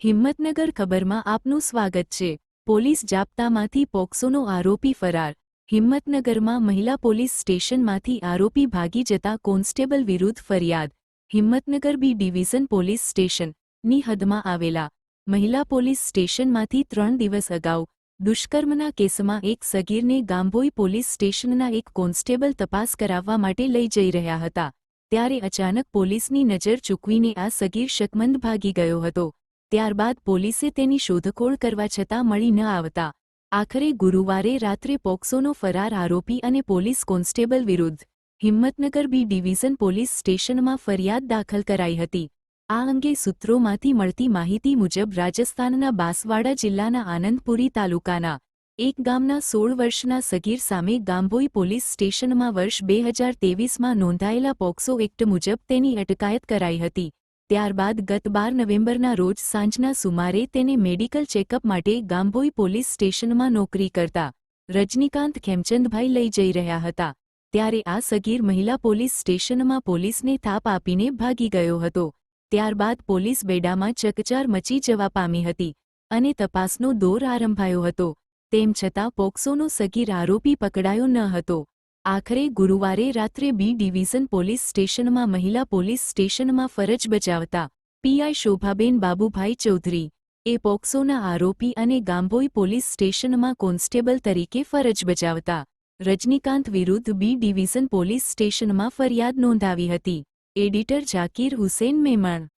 હિંમતનગર ખબરમાં આપનું સ્વાગત છે. પોલીસ જાપ્તામાંથી પોક્સોનો આરોપી ફરાર. હિંમતનગરમાં મહિલા પોલીસ સ્ટેશનમાંથી આરોપી ભાગી જતા કોન્સ્ટેબલ વિરુદ્ધ ફરિયાદ. હિંમતનગર બી ડિવિઝન પોલીસ સ્ટેશનની હદમાં આવેલા. મહિલા પોલીસ સ્ટેશનમાંથી ત્રણ દિવસ અગાઉ દુષ્કર્મના કેસમાં એક સગીરને ગાંભોઈ પોલીસ સ્ટેશનના એક કોન્સ્ટેબલ તપાસ કરાવવા માટે લઈ જઈ રહ્યા હતા. ત્યારે અચાનક પોલીસની નજર ચૂકવીને આ સગીર શકમંદ ભાગી ગયો હતો. ત્યારબાદ પોલીસે તેની શોધખોળ કરવા છતાં મળી ન આવતા. આખરે ગુરુવારે રાત્રે પોક્સોનો ફરાર આરોપી અને પોલીસ કોન્સ્ટેબલ વિરુદ્ધ હિંમતનગર બી ડિવિઝન પોલીસ સ્ટેશનમાં ફરિયાદ દાખલ કરાઈ હતી. આ અંગે સૂત્રોમાંથી મળતી માહિતી મુજબ રાજસ્થાનના બાંસવાડા જિલ્લાના આનંદપુરી તાલુકાના એક ગામના સોળ વર્ષના સગીર સામે ગાંભોઈ પોલીસ સ્ટેશનમાં વર્ષ બે હજાર તેવીસમાં નોંધાયેલા પોક્સો એક્ટ મુજબ તેની અટકાયત કરાઈ હતી. ત્યારબાદ ગત બાર નવેમ્બરના રોજ સાંજના સુમારે તેને મેડિકલ ચેકઅપ માટે ગાંભોઈ પોલીસ સ્ટેશનમાં નોકરી કરતા રજનીકાંત ખેમચંદભાઈ લઈ જઈ રહ્યા હતા. ત્યારે આ સગીર મહિલા પોલીસ સ્ટેશનમાં પોલીસને થાપ આપીને ભાગી ગયો હતો. ત્યારબાદ પોલીસ બેડામાં ચકચાર મચી જવા પામી હતી અને તપાસનો દોર આરંભાયો હતો. તેમ છતાં પોક્સોનો સગીર આરોપી પકડાયો ન હતો. આખરે ગુરુવારે રાત્રે બી ડિવિઝન પોલીસ સ્ટેશનમાં મહિલા પોલીસ સ્ટેશનમાં ફરજ બજાવતા પીઆઈ શોભાબેન બાબુભાઈ ચૌધરી એ પોક્સોના આરોપી અને ગાંભોઈ પોલીસ સ્ટેશનમાં કોન્સ્ટેબલ તરીકે ફરજ બજાવતા રજનીકાંત વિરુદ્ધ બી ડિવિઝન પોલીસ સ્ટેશનમાં ફરિયાદ નોંધાવી હતી. એડિટર ઝાકીર હુસેન મેમણ.